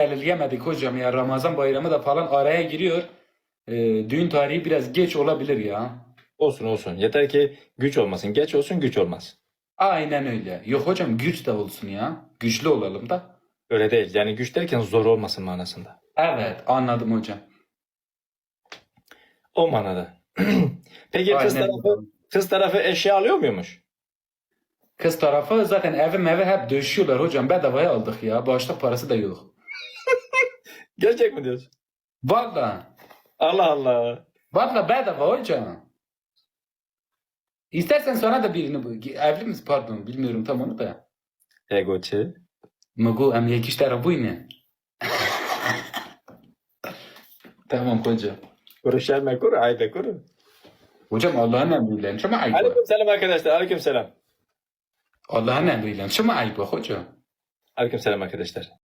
belirleyemedik hocam ya. Ramazan bayramı da falan araya giriyor. Ee, düğün tarihi biraz geç olabilir ya. Olsun olsun. Yeter ki güç olmasın. Geç olsun güç olmaz. Aynen öyle. Yok hocam güç de olsun ya. Güçlü olalım da. Öyle değil. Yani güç derken zor olmasın manasında. Evet anladım hocam. O manada. Peki kız Aynen. tarafı, kız tarafı eşya alıyor muymuş? Kız tarafı zaten evi mevi hep döşüyorlar hocam. Bedavaya aldık ya. Başlık parası da yok. Gerçek mi diyorsun? Valla. Allah Allah. Valla bedava hocam. İstersen sonra da birini bu. Evli misin? Pardon bilmiyorum tam onu da. Egoçi. Mogu em yekiş tarafı ne? tamam hocam. Kuru şerme kuru ayda kuru. Hocam Allah'ın emriyle. Şu mu ayıp? Aleyküm selam arkadaşlar. Aleyküm selam. Allah'ın emriyle. Şu mu ayıp hocam? Aleyküm selam arkadaşlar.